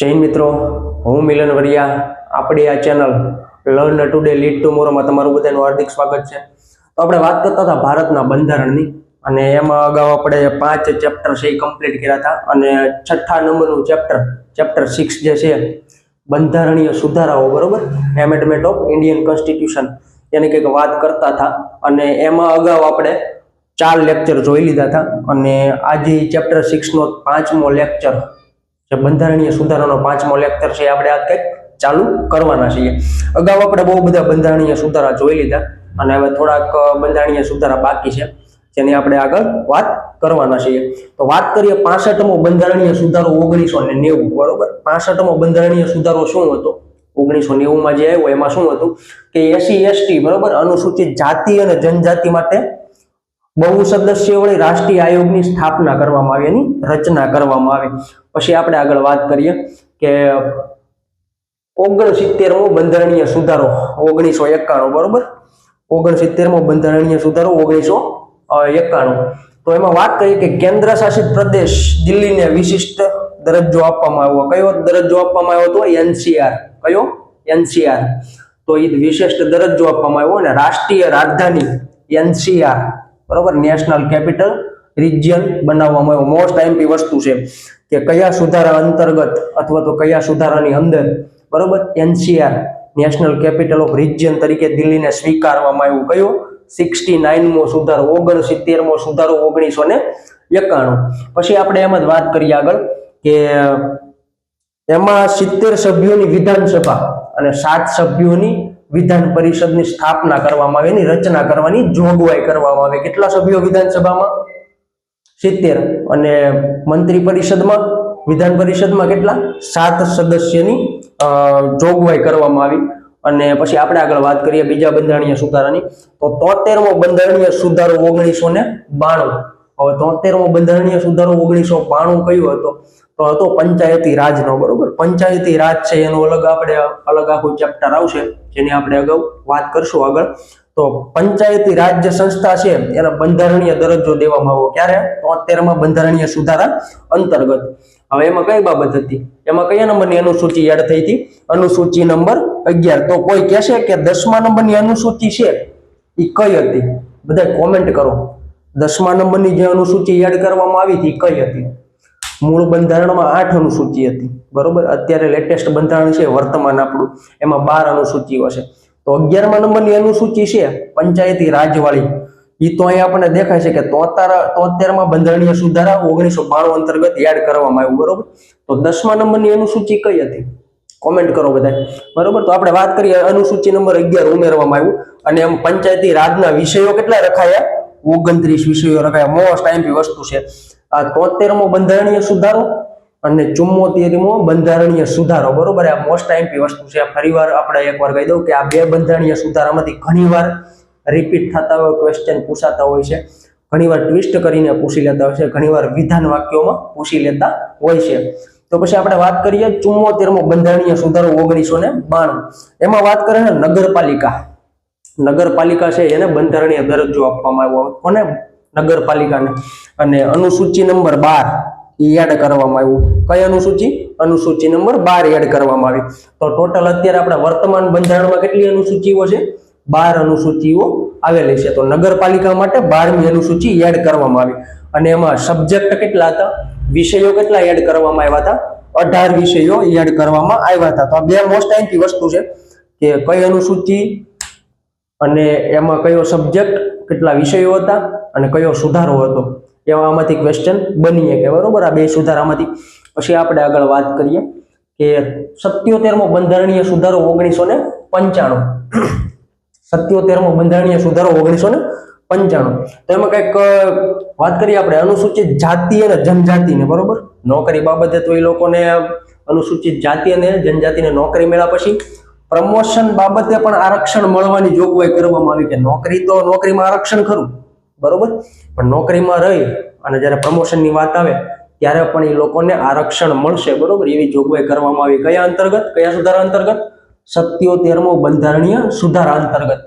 જૈન મિત્રો, હું મિલન વરિયા, આપણી આ ચેનલ લર્ન ટુડે, લીડ ટુમોરોમાં તમારું બધાનું હાર્દિક સ્વાગત છે. તો આપણે વાત કરતા હતા ભારતના બંધારણની, અને એમાં અગાઉ આપણે પાંચ ચેપ્ટર છે એ કમ્પ્લીટ કર્યા હતા, અને છઠ્ઠા નંબરનું ચેપ્ટર ચેપ્ટર સિક્સ જે છે, બંધારણીય સુધારાઓ, બરોબર? એમેન્ડમેન્ટ ઓફ ઇન્ડિયન કોન્સ્ટિટ્યુશન એની કંઈક વાત કરતા હતા, અને એમાં અગાઉ આપણે ચાર લેક્ચર જોઈ લીધા હતા, અને આજે ચેપ્ટર સિક્સનો પાંચમો લેક્ચર જે બંધારણીય સુધારાનો પાંચમો લેક્ચર છે આપણે આ કંઈક ચાલુ કરવાના છીએ. અગાઉ આપણે બહુ બધા બંધારણીય સુધારા જોઈ લીધા અને હવે થોડાક બંધારણીય સુધારા બાકી છે, જેની આપણે આગળ વાત કરવાના છીએ. તો વાત કરીએ પાસઠમો બંધારણીય સુધારો ઓગણીસો ને નેવું, બરોબર? પાસઠમો બંધારણીય સુધારો શું હતો? ઓગણીસો નેવુંમાં જે આવ્યો, એમાં શું હતું? કે એસી, એસટી, બરોબર? અનુસૂચિત જાતિ અને જનજાતિ માટે બહુ સદસ્યવાળી રાષ્ટ્રીય આયોગની સ્થાપના કરવામાં આવી એની રચના કરવામાં આવી. પછી આપણે આગળ વાત કરીએ કે ઓગણસિત્તેરમો બંધારણીય સુધારો, ઓગણીસો એકાણું, બરોબર? ઓગણસિત્તેરમો બંધારણીય સુધારો, ઓગણીસો એકાણું. તો એમાં વાત કરીએ કે કેન્દ્ર શાસિત પ્રદેશ દિલ્હીને વિશિષ્ટ દરજ્જો આપવામાં આવ્યો. કયો દરજ્જો આપવામાં આવ્યો હતો? એનસીઆર. કયો? એનસીઆર. તો એ વિશિષ્ટ દરજ્જો આપવામાં આવ્યો અને રાષ્ટ્રીય રાજધાની એનસીઆર. બરોબર? નેશનલ કેપિટલ રિજિયન બનાવવામાં આવ્યો. મોસ્ટ આઈમ્પી વસ્તુ છે કે કયા સુધારા અંતર્ગત અથવા તો કયા સુધારાની અંદર, બરોબર? NCR national capital of region તરીકે દિલ્હીને સ્વીકારવામાં આવ્યું. કયો? સિક્સટી નાઇનમો સુધારો, ઓગણસિત્તેરમો સુધારો ઓગણીસો ને એકાણું. પછી આપણે એમ જ વાત કરીએ આગળ કે એમાં સિત્તેર સભ્યોની વિધાનસભા અને સાત સભ્યોની વિધાન પરિષદની સ્થાપના કરવામાં આવે, એની રચના કરવાની જોગવાઈ કરવામાં આવે. કેટલા સભ્યો વિધાનસભામાં? સિત્તેર. અને મંત્રી પરિષદમાં? વિધાન પરિષદમાં કેટલા? સાત સદસ્યની જોગવાઈ કરવામાં આવી. અને પછી આપણે આગળ વાત કરીએ બીજા બંધારણીય સુધારાની. તો તોતેરમો બંધારણીય સુધારો ઓગણીસો ને બાણું. હવે તોતેરમો બંધારણીય સુધારો ઓગણીસો બાણું કયો હતો? હતો પંચાયતી રાજનો, બરોબર? પંચાયતી રાજ છે, એનું અલગ આપણે, અલગ આખું ચેપ્ટર આવશે, જેની આપણે અગાઉ વાત કરશું આગળ. તો પંચાયતી રાજ જે સંસ્થા છે, એના બંધારણીય દરજ્જો દેવામાં આવ્યો ક્યારે? તોતેરમાં બંધારણીય સુધારા અંતર્ગત. હવે એમાં કઈ બાબત હતી? એમાં કયા નંબરની અનુસૂચિ એડ થઈ હતી? અનુસૂચિ નંબર અગિયાર. તો કોઈ કહેશે કે દસમા નંબરની અનુસૂચિ છે? એ કઈ હતી? બધા કોમેન્ટ કરો. દસમા નંબરની જે અનુસૂચિ એડ કરવામાં આવી હતી કઈ હતી? મૂળ બંધારણમાં આઠ અનુસૂચિ હતી. બરોબર? અત્યારે લેટેસ્ટ બંધારણ છે વર્તમાન આપણું. એમાં બાર અનુસૂચિઓ છે. તો અગિયારમા નંબરની અનુસૂચિ છે પંચાયતી રાજવાળી. એ તો અહીંયા આપણને દેખાય છે કે તોતેર તોતેરમાં બંધારણીય સુધારા ઓગણીસો બાણું અંતર્ગત યાદ કરવામાં આવ્યું. બરોબર? તો દસમા નંબરની અનુસૂચિ કઈ હતી? કોમેન્ટ કરો બધા. બરોબર? તો આપણે વાત કરીએ અનુસૂચિ નંબર અગિયાર ઉમેરવામાં આવ્યું. અને એમ પંચાયતી રાજના વિષયો કેટલા રખાયા? ઓગણત્રીસ વિષયો રખાયા. મોસ્ટ આઈમ્પી વસ્તુ છે. આ તોતેરમો બંધારણીય સુધારો અને ચુમ્મોતેરમો બંધારણીય સુધારો, બરોબર? આ મોસ્ટ આઈમ્પી વસ્તુ છે. ફરીવાર આપણે એકવાર કહી દઉં કે આ બે બંધારણીય સુધારામાંથી ઘણીવાર રિપીટ થતા હોય ક્વેશ્ચન પૂછાતા હોય છે. ઘણીવાર ટ્વિસ્ટ કરીને પૂછી લેતા હોય છે. ઘણીવાર વિધાન વાક્યોમાં પૂછી લેતા હોય છે. તો પછી આપણે વાત કરીએ ચુમ્મોતેરમો બંધારણીય સુધારો ઓગણીસો ને બાણું. એમાં વાત કરે છે નગરપાલિકા. નગરપાલિકા છે એને બંધારણીય દરજ્જો આપવામાં આવ્યો. કોને? નગરપાલિકાને. અને અનુસૂચિ નંબર બાર એડ કરવામાં આવ્યું. કઈ અનુસૂચિ? અનુસૂચિ નંબર બાર એડ કરવામાં આવી. તો ટોટલ અત્યારે આપણા વર્તમાન બંધારણમાં કેટલી અનુસૂચિઓ છે? બાર અનુસૂચિઓ આવેલી છે. તો નગરપાલિકા માટે બારમી અનુસૂચિ એડ કરવામાં આવી. અને એમાં સબ્જેક્ટ કેટલા હતા? વિષયો કેટલા એડ કરવામાં આવ્યા હતા? અઢાર વિષયો એડ કરવામાં આવ્યા હતા. તો આ બે મોસ્ટ આઈમ્પી વસ્તુ છે કે કઈ અનુસૂચિ અને એમાં કયો સબ્જેક્ટ કેટલા વિષયો હતા? અને કયો સુધારો હતો? એવા આમાંથી ક્વેશ્ચન બની શકે બરોબર? આ બે સુધારામાંથી. પછી આપણે આગળ વાત કરીએ કે સત્યોતેરમો બંધારણીય સુધારો ઓગણીસો ને પંચાણું. સત્યોતેરમો બંધારણીય સુધારો ઓગણીસો ને પંચાણું. તો એમાં કંઈક વાત કરીએ આપણે અનુસૂચિત જાતિ અને જનજાતિને, બરોબર? નોકરી બાબતે તો એ લોકોને અનુસૂચિત જાતિ અને જનજાતિને નોકરી મળ્યા પછી પ્રમોશન બાબતે પણ આરક્ષણ મળવાની જોગવાઈ કરવામાં આવી કે નોકરી તો નોકરીમાં આરક્ષણ ખરું. બરોબર? પણ નોકરીમાં રહી અને જ્યારે પ્રમોશનની વાત આવે, ત્યારે પણ એ લોકોને આરક્ષણ મળશે, બરોબર? એવી જોગવાઈ કરવામાં આવી. કયા અંતર્ગત? કયા સુધારા અંતર્ગત? સત્યોતેરમો બંધારણીય સુધારા અંતર્ગત.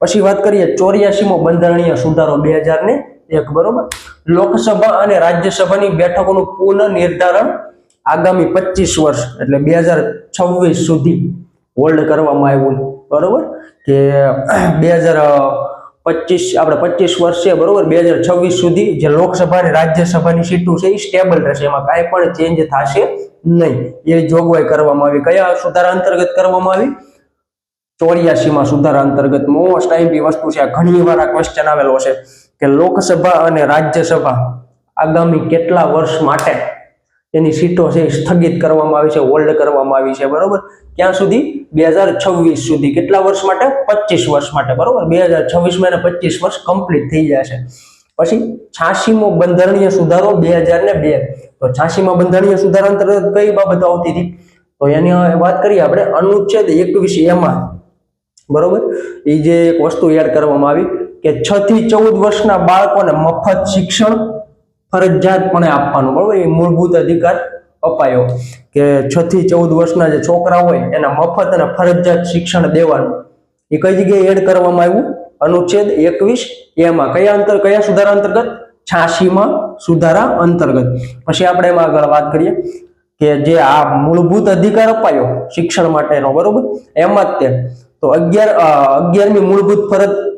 પછી વાત કરીએ ચોર્યાસીમો બંધારણીય સુધારો બે હજાર ને એક, બરોબર? લોકસભા અને રાજ્યસભાની બેઠકોનું પુનઃ નિર્ધારણ આગામી પચીસ વર્ષ, એટલે બે હજાર છવ્વીસ સુધી હોલ્ડ કરવામાં આવ્યું, બરોબર? કે બે હજાર પચીસ, આપણે પચીસ વર્ષે બરોબર? બે હજાર છવ્વીસ સુધી જે લોકસભા અને રાજ્યસભાની સીટો છે એ સ્ટેબલ રહેશે. એમાં કાંઈ પણ ચેન્જ થશે નહીં. એ જોગવાઈ કરવામાં આવી. કયા સુધારા અંતર્ગત કરવામાં આવી? ચોર્યાસીમાં સુધારા અંતર્ગત. મોસ્ટ આઈમ્પી વસ્તુ છે. આ ઘણી વાર આ ક્વેશ્ચન આવેલો છે કે લોકસભા અને રાજ્યસભા આગામી કેટલા વર્ષ માટે એની સીટો છે સ્થગિત કરવામાં આવી છે, હોલ્ડ કરવામાં આવી છે, બરોબર? ક્યાં સુધી? બે હજાર છવ્વીસ સુધી. કેટલા વર્ષ માટે? પચીસ વર્ષ માટે, બરોબર? બે હજાર છવ્વીસમાં એને પચીસ વર્ષ કમ્પ્લીટ થઈ જશે. પછી છાસીમો બંધારણીય સુધારો બે હજાર બે. તો છાસીમાં બંધારણીય સુધારા અંતર્ગત કઈ બાબતો આવતી હતી? તો એની વાત કરીએ આપણે. અનુચ્છેદ એકવીસ એમાં, બરોબર? એ જે એક વસ્તુ એડ કરવામાં આવી કે છ થી ચૌદ વર્ષના બાળકોને મફત શિક્ષણ ફરજિયાતપણે આપવાનું, બરોબર? એ મૂળભૂત અધિકાર અપાયો કે છ થી ચૌદ વર્ષના જે છોકરા હોય, એને મફત અને ફરજિયાત શિક્ષણ દેવાનું. એ કઈ જગ્યાએ એડ કરવામાં આવ્યું? અનુચ્છેદ એકવીસ. એમાં કયા અંતર, કયા સુધારા અંતર્ગત? છ્યાસીમાં સુધારા અંતર્ગત. પછી આપણે એમાં આગળ વાત કરીએ કે જે આ મૂળભૂત અધિકાર અપાયો શિક્ષણ માટેનો, બરોબર? એમાં જ તે. તો અગિયાર અગિયારમી મૂળભૂત ફરજ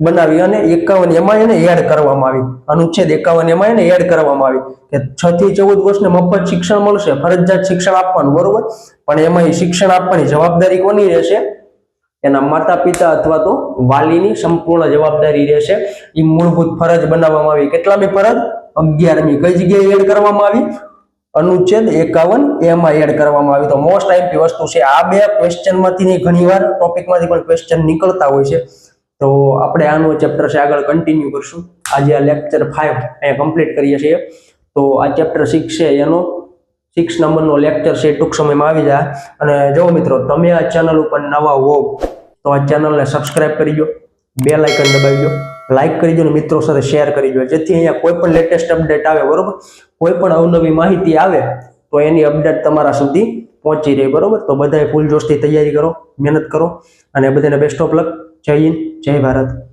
બનાવી અને એકાવન એમાં એને એડ કરવામાં આવી. અનુચ્છેદ એકાવન એમાં એને એડ કરવામાં આવી. કે છ થી ચૌદ વર્ષને મફત શિક્ષણ મળશે, ફરજિયાત શિક્ષણ આપવાનું, બરોબર? પણ એમાં શિક્ષણ આપવાની જવાબદારી કોની રહેશે? એના માતા પિતા અથવા તો વાલીની સંપૂર્ણ જવાબદારી રહેશે. એ મૂળભૂત ફરજ બનાવવામાં આવી. કેટલામી ફરજ? અગિયારમી. કઈ જગ્યાએ એડ કરવામાં આવી? અનુચ્છેદ એકાવન એમાં એડ કરવામાં આવી. તો મોસ્ટ આઈમ્પી વસ્તુ છે. આ બે ક્વેશ્ચનમાંથી ઘણીવાર ટોપિકમાંથી પણ ક્વેશ્ચન નીકળતા હોય છે. તો આપણે આનું ચેપ્ટર છે આગળ કન્ટિન્યુ કરશું. આજે આ લેક્ચર ફાઈવ અહીંયા કમ્પ્લીટ કરીએ છીએ. તો આ ચેપ્ટર સિક્સ છે એનો. સિક્સ નંબરનો લેક્ચર છે, ટૂંક સમયમાં આવી જાય. અને જો મિત્રો તમે આ ચેનલ ઉપર નવા હોવ તો આ ચેનલને સબસ્ક્રાઇબ કરી દો. બે લાઇકન દબાવી દો. લાઇક કરી દો અને મિત્રો સાથે શેર કરી દો. જેથી અહીંયા કોઈ પણ લેટેસ્ટ અપડેટ આવે, બરોબર? કોઈ પણ અવનવી માહિતી આવે, તો એની અપડેટ તમારા સુધી પહોંચી રહે, બરોબર? તો બધાએ ફૂલ જોશથી તૈયારી કરો, મહેનત કરો, અને બધાને બેસ્ટ ઓફ લક જય હિન્દ જય ભારત.